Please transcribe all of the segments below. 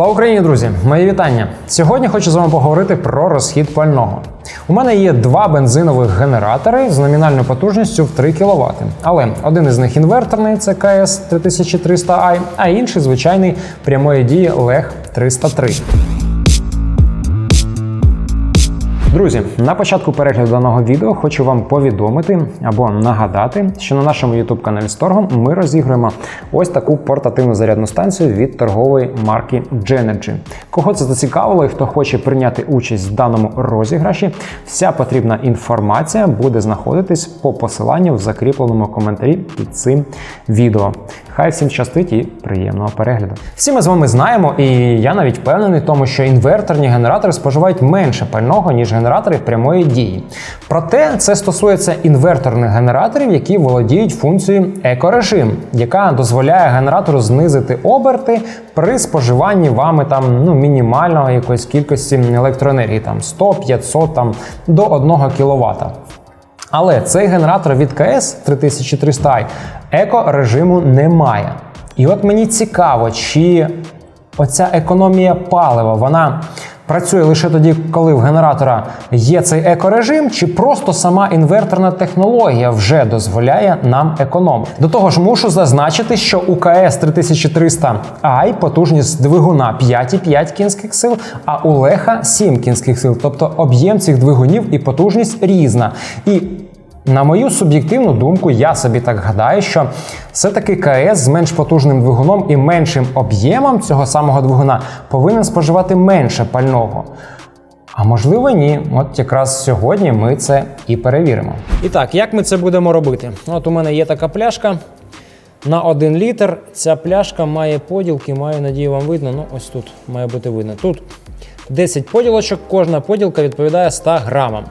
Слава Україні, друзі! Мої вітання! Сьогодні хочу з вами поговорити про розхід пального. У мене є два бензинових генератори з номінальною потужністю в 3 кВт. Але один із них інверторний, це КС 3300i, а інший звичайний прямої дії Лег 303. Друзі, на початку перегляду даного відео хочу вам повідомити або нагадати, що на нашому youtube каналі Сторгом ми розігруємо ось таку портативну зарядну станцію від торгової марки Genergy. Кого це зацікавило і хто хоче прийняти участь в даному розіграші, вся потрібна інформація буде знаходитись по посиланню в закріпленому коментарі під цим відео. Хай всім щастить і приємного перегляду. Всі ми з вами знаємо, і я навіть впевнений в тому, що інверторні генератори споживають менше пального, ніж генератори прямої дії. Проте це стосується інверторних генераторів, які володіють функцією екорежим, яка дозволяє генератору знизити оберти при споживанні вами там ну мінімального якоїсь кількості електроенергії, там 100-500 там до 1 кВт. Але цей генератор від КС 3300i еко-режиму немає. І от мені цікаво, чи оця економія палива, вона працює лише тоді, коли в генератора є цей екорежим, чи просто сама інверторна технологія вже дозволяє нам економити. До того ж, мушу зазначити, що у КС 3300i потужність двигуна 5,5 кінських сил, а у Леха 7 кінських сил. Тобто об'єм цих двигунів і потужність різна. І на мою суб'єктивну думку, я собі так гадаю, що все-таки КС з менш потужним двигуном і меншим об'ємом цього самого двигуна повинен споживати менше пального. А можливо, ні. От якраз сьогодні ми це і перевіримо. І так, як ми це будемо робити? От у мене є така пляшка на 1 літр. Ця пляшка має поділки, маю надію, вам видно. Ну, ось тут має бути видно. Тут 10 поділочок, кожна поділка відповідає 100 грамам.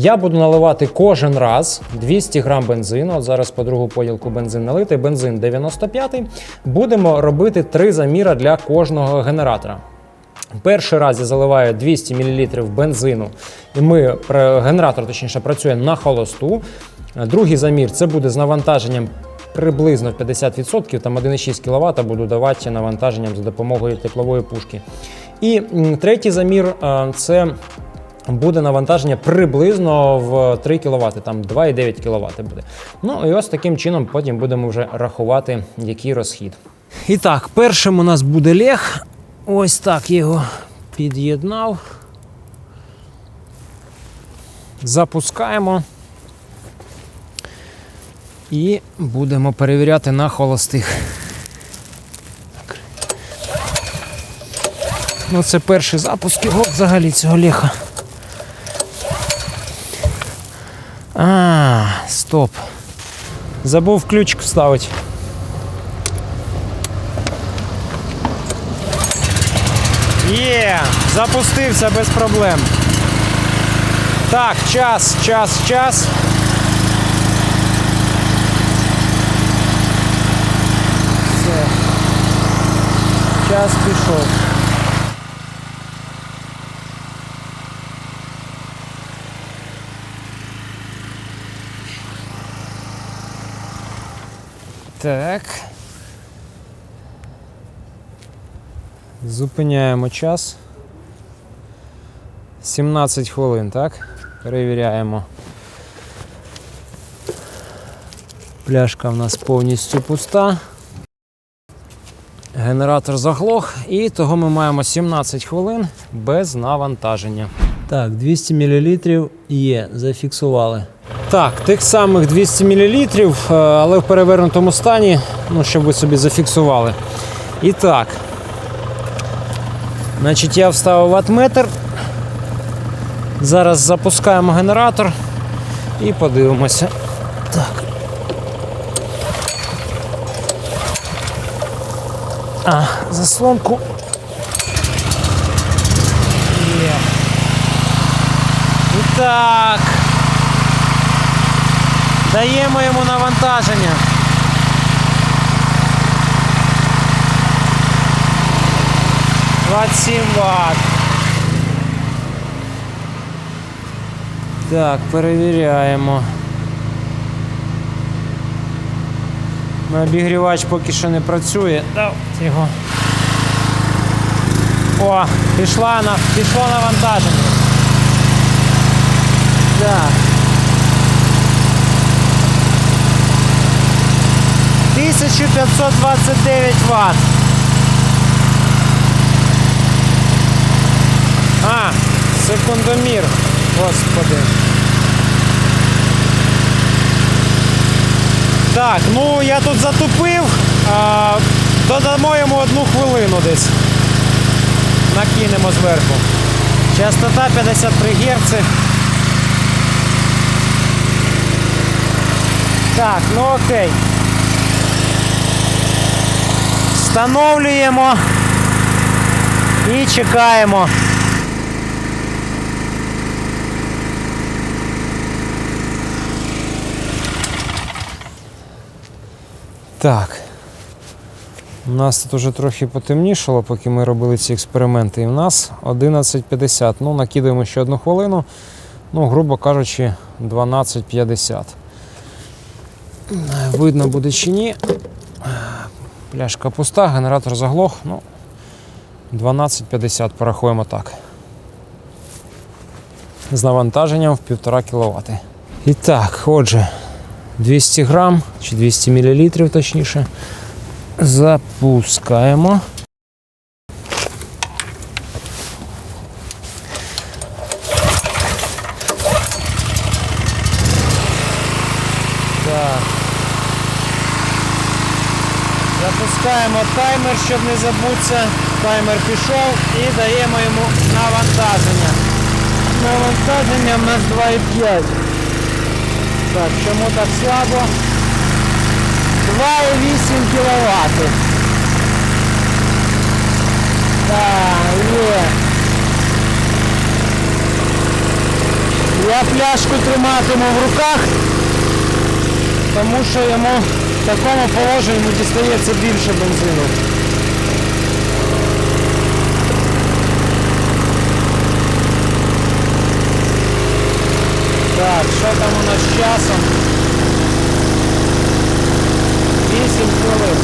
Я буду наливати кожен раз 200 грам бензину. От зараз по другу поділку бензин налити. Бензин 95. Будемо робити три заміра для кожного генератора. Перший раз я заливаю 200 мл бензину, і ми генератор точніше працює на холосту. Другий замір це буде з навантаженням приблизно 50%, там 1,6 кВт буду давати навантаженням за допомогою теплової пушки. І третій замір це буде навантаження приблизно в 3 кВт, там 2,9 кВт буде. Ну і ось таким чином потім будемо вже рахувати, який розхід. І так, першим у нас буде лег. Ось так його під'єднав. Запускаємо. І будемо перевіряти на холостих. Ну, це перший запуск його взагалі цього леха. А, стоп. Забув ключик вставити. Є, запустився без проблем. Так, час, час, час. Все. Час пішов. Так. Зупиняємо час. 17 хвилин, так? Перевіряємо. Пляшка в нас повністю пуста. Генератор заглох і того ми маємо 17 хвилин без навантаження. Так, 200 мл є, зафіксували. Так, тих самих 200 мл, але в перевернутому стані, ну, щоб ви собі зафіксували. І так. Значить, я вставив ватметр. Зараз запускаємо генератор і подивимося. Так. А, заслонку. І так. Даємо йому навантаження. Двадцять сім Вт. Так, перевіряємо. Обігрівач поки що не працює. Давайте його О, пішла на, пішло навантаження. Так. 1529 Вт. А, секундомір. Господи. Так, ну я тут затупив. А, додамо йому одну хвилину десь. Накинемо зверху. Частота 53 Гц. Так, ну окей. Встановлюємо і чекаємо. Так. У нас тут уже трохи потемнішало, поки ми робили ці експерименти. І в нас 11.50. Ну, накидаємо ще одну хвилину. Ну, грубо кажучи, 12.50. Видно буде чи ні. Пляшка пуста, генератор заглох. Ну, 12.50 порахуємо так. З навантаженням в 1,5 кВт. І так, отже, 200 грам чи 200 мл точніше. Запускаємо. Так. Запускаємо таймер, щоб не забутися. Таймер пішов і даємо йому навантаження. Навантаження в нас 2,5. Так, чому так слабо? 2,8 кВт. Так, є. Я пляшку триматиму в руках, тому що йому такому положенні дістається більше бензину. Так, що там у нас з часом? 8 хвилин.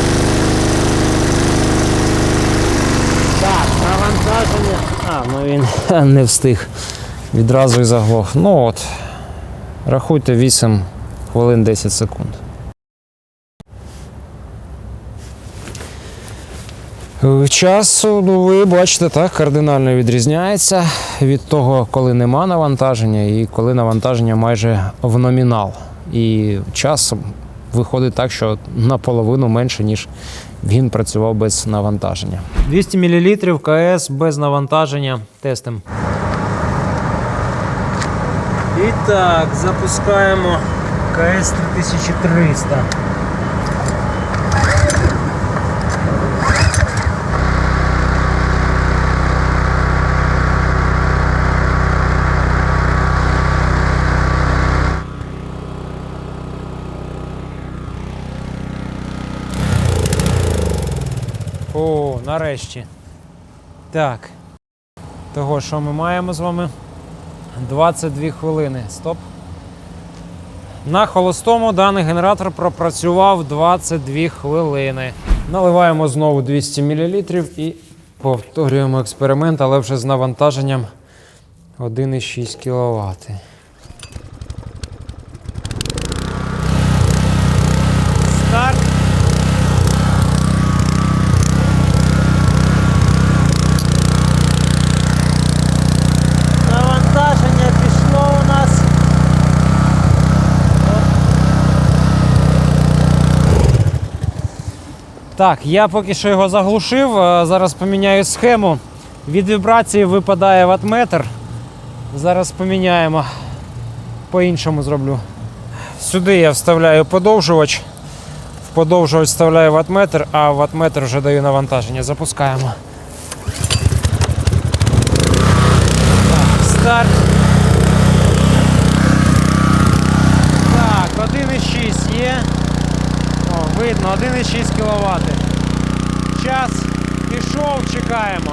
Так, навантаження. А, ну він не встиг. Відразу і заглох. Ну от. Рахуйте 8 хвилин 10 секунд. Е, Час, ну, ви бачите, так, кардинально відрізняється від того, коли нема навантаження, і коли навантаження майже в номінал. І час виходить так, що наполовину менше, ніж він працював без навантаження. 200 мл КС без навантаження. Тестим. І так, запускаємо КС 3300. Нарешті. Так. Того, що ми маємо з вами? 22 хвилини. Стоп. На холостому даний генератор пропрацював 22 хвилини. Наливаємо знову 200 мл і повторюємо експеримент, але вже з навантаженням 1,6 кВт. Старт. Навантаження пішло у нас. Так, я поки що його заглушив. е, Зараз поміняю схему. Від вібрації випадає ватметр. Зараз поміняємо. По-іншому зроблю. Сюди я вставляю подовжувач. В подовжувач вставляю ватметр, а ватметр вже даю навантаження. Запускаємо. Так, старт. Так, 1,6 є. О, видно, 1,6 кВт. Час пішов, чекаємо.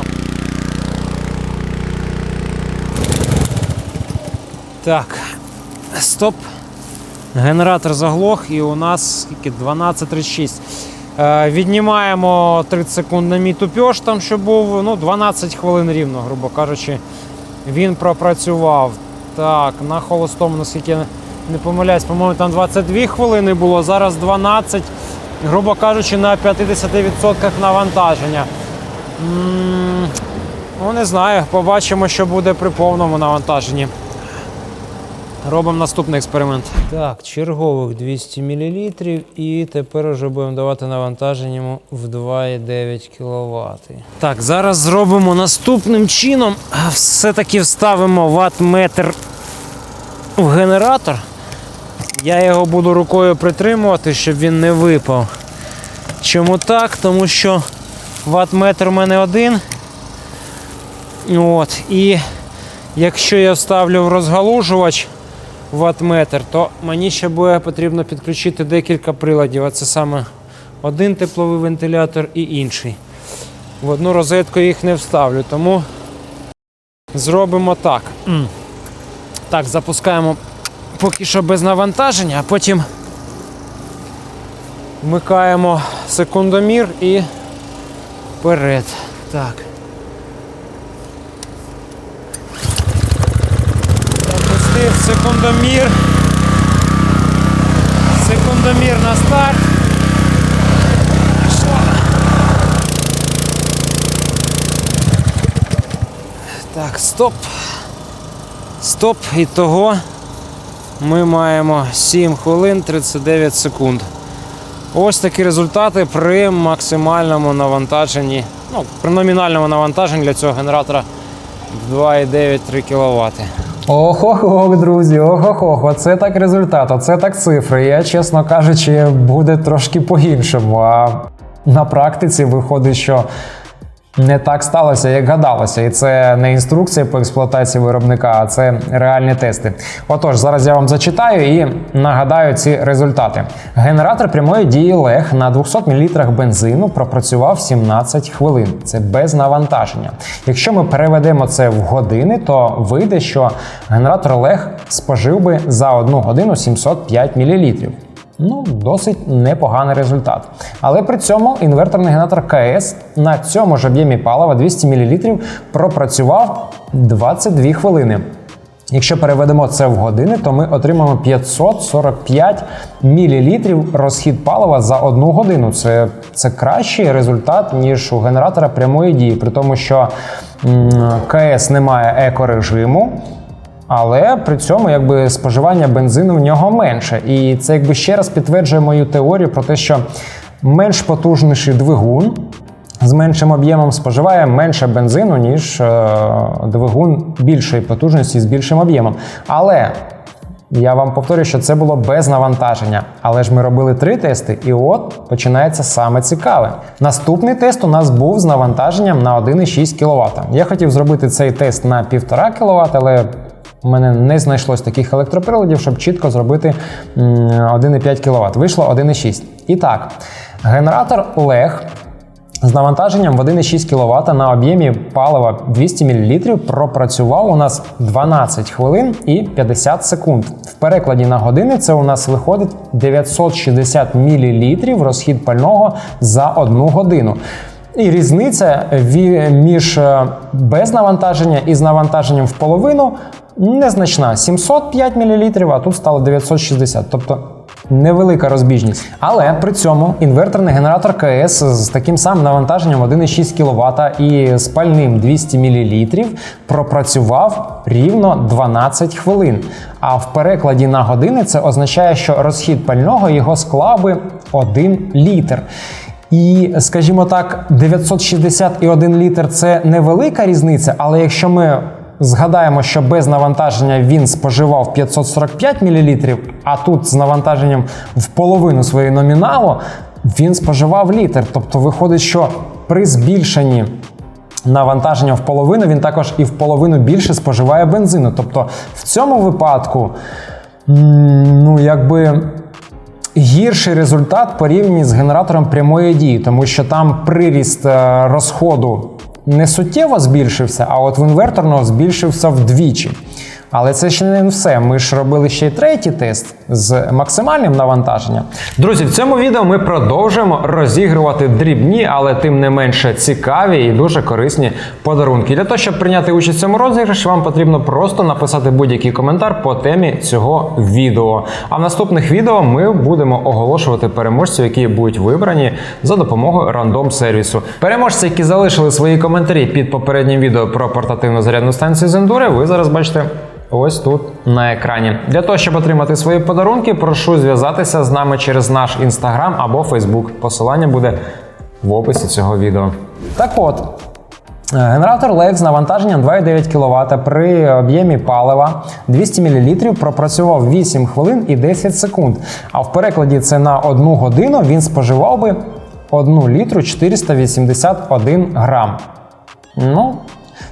Так, стоп. Генератор заглох і у нас скільки? 12.36. Е, Віднімаємо 30 секунд на мій тупьош, там що був, ну 12 хвилин рівно, грубо кажучи, він пропрацював. Так, на холостому, наскільки я не помиляюсь, по-моєму, там 22 хвилини було, зараз 12, грубо кажучи, на 50% навантаження. М, Ну, не знаю, побачимо, що буде при повному навантаженні. Робимо наступний експеримент. Так, чергових 200 мл і тепер вже будемо давати навантаження в 2,9 кВт. Так, зараз зробимо наступним чином. Все-таки вставимо ватт-метр в генератор. Я його буду рукою притримувати, щоб він не випав. Чому так? Тому що ватт-метр у мене один. От, і якщо я вставлю в розгалужувач ватметр, то мені ще буде потрібно підключити декілька приладів. А це саме один тепловий вентилятор і інший. В одну розетку їх не вставлю, тому зробимо так. Так, запускаємо поки що без навантаження, а потім вмикаємо секундомір і вперед. Так. Запустив секундомір. Секундомір на старт. Так, стоп. Стоп. І того ми маємо 7 хвилин 39 секунд. Ось такі результати при максимальному навантаженні, ну, при номінальному навантаженні для цього генератора 2,9-3 кВт. Ох-ох-ох, друзі, ох-ох-ох, оце так результат, оце так цифри. Я, чесно кажучи, буде трошки по-іншому. А на практиці виходить, що не так сталося, як гадалося. І це не інструкція по експлуатації виробника, а це реальні тести. Отож, зараз я вам зачитаю і нагадаю ці результати. Генератор прямої дії Лег на 200 мл бензину пропрацював 17 хвилин. Це без навантаження. Якщо ми переведемо це в години, то вийде, що генератор Лег спожив би за 1 годину 705 мл. Ну, досить непоганий результат. Але при цьому інверторний генератор КС на цьому ж об'ємі палива 200 мл пропрацював 22 хвилини. Якщо переведемо це в години, то ми отримаємо 545 мл розхід палива за одну годину. Це, це кращий результат, ніж у генератора прямої дії, при тому, що м, КС не має екорежиму. Але при цьому якби споживання бензину в нього менше. І це якби ще раз підтверджує мою теорію про те, що менш потужніший двигун з меншим об'ємом споживає менше бензину, ніж е, двигун більшої потужності з більшим об'ємом. Але я вам повторюю, що це було без навантаження. Але ж ми робили три тести, і от починається саме цікаве. Наступний тест у нас був з навантаженням на 1,6 кВт. Я хотів зробити цей тест на 1,5 кВт, але у мене не знайшлось таких електроприладів, щоб чітко зробити 1,5 кВт. Вийшло 1,6. І так, генератор Лег з навантаженням в 1,6 кВт на об'ємі палива 200 мл пропрацював у нас 12 хвилин і 50 секунд. В перекладі на години це у нас виходить 960 мл розхід пального за одну годину. І різниця між е, без навантаження і з навантаженням в половину незначна. 705 мл, а тут стало 960. Тобто невелика розбіжність. Але при цьому інверторний генератор КС з таким самим навантаженням 1,6 кВт і з пальним 200 мл пропрацював рівно 12 хвилин. А в перекладі на години це означає, що розхід пального його склав би 1 літр. І, скажімо так, 960 і 1 літр це невелика різниця, але якщо ми згадаємо, що без навантаження він споживав 545 мл, а тут з навантаженням в половину своєї номіналу він споживав літр. Тобто виходить, що при збільшенні навантаження в половину він також і в половину більше споживає бензину. Тобто в цьому випадку, ну якби гірший результат порівняний з генератором прямої дії, тому що там приріст е, розходу не суттєво збільшився, а от в інверторного збільшився вдвічі. Але це ще не все. Ми ж робили ще й третій тест з максимальним навантаженням. Друзі, в цьому відео ми продовжуємо розігрувати дрібні, але тим не менше цікаві і дуже корисні подарунки. Для того, щоб прийняти участь в цьому розіграші, вам потрібно просто написати будь-який коментар по темі цього відео. А в наступних відео ми будемо оголошувати переможців, які будуть вибрані за допомогою рандом сервісу. Переможці, які залишили свої коментарі під попереднім відео про портативну зарядну станцію Зендури, ви зараз бачите. Ось тут на екрані. Для того, щоб отримати свої подарунки, прошу зв'язатися з нами через наш інстаграм або Фейсбук. Посилання буде в описі цього відео. Так от, е, генератор LEG з навантаженням 2,9 кВт при об'ємі палива 200 мл пропрацював 8 хвилин і 10 секунд. А в перекладі це на 1 годину він споживав би 1 літру 481 грам. Ну,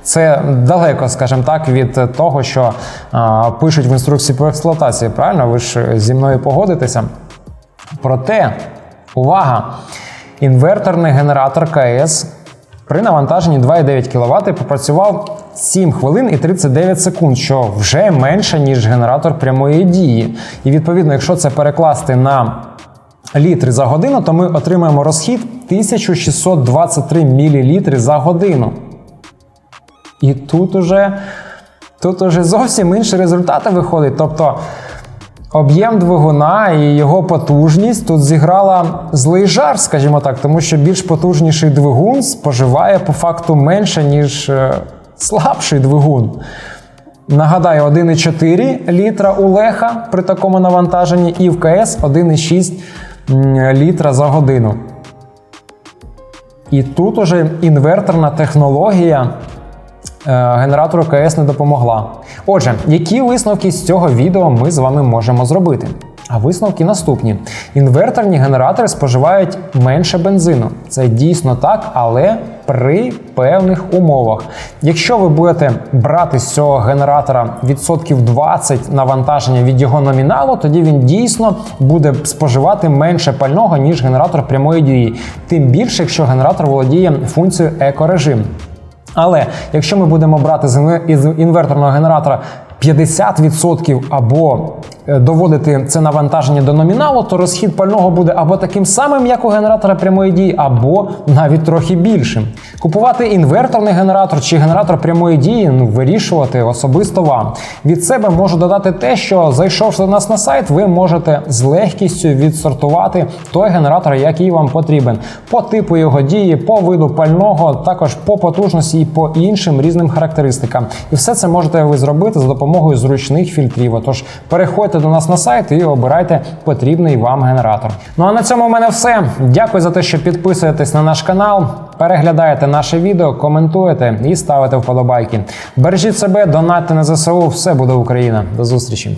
це далеко, скажімо так, від того, що а, пишуть в інструкції по експлуатації. Правильно, ви ж зі мною погодитеся. Проте, увага! Інверторний генератор КС при навантаженні 2,9 кВт попрацював 7 хвилин і 39 секунд, що вже менше, ніж генератор прямої дії. І відповідно, якщо це перекласти на літри за годину, то ми отримаємо розхід 1623 мл за годину. І тут уже, тут уже зовсім інші результати виходять. Тобто об'єм двигуна і його потужність тут зіграла злий жар, скажімо так, тому що більш потужніший двигун споживає по факту менше, ніж е, слабший двигун. Нагадаю, 1,4 літра у Леха при такому навантаженні і в КС 1,6 літра за годину. І тут уже інверторна технологія генератору КС не допомогла. Отже, які висновки з цього відео ми з вами можемо зробити? А висновки наступні: інверторні генератори споживають менше бензину. Це дійсно так, але при певних умовах. Якщо ви будете брати з цього генератора відсотків 20 навантаження від його номіналу, тоді він дійсно буде споживати менше пального, ніж генератор прямої дії. Тим більше, якщо генератор володіє функцією екорежим. Але якщо ми будемо брати з інверторного генератора 50% або доводити це навантаження до номіналу, то розхід пального буде або таким самим, як у генератора прямої дії, або навіть трохи більшим. Купувати інверторний генератор чи генератор прямої дії ну, вирішувати особисто вам. Від себе можу додати те, що зайшовши до нас на сайт, ви можете з легкістю відсортувати той генератор, який вам потрібен, по типу його дії, по виду пального, також по потужності і по іншим різним характеристикам. І все це можете ви зробити за допомогою зручних фільтрів. Отож, переходьте до нас на сайт і обирайте потрібний вам генератор. Ну а на цьому в мене все. Дякую за те, що підписуєтесь на наш канал, переглядаєте наше відео, коментуєте і ставите вподобайки. Бережіть себе, донатьте на ЗСУ. Все буде Україна. До зустрічі.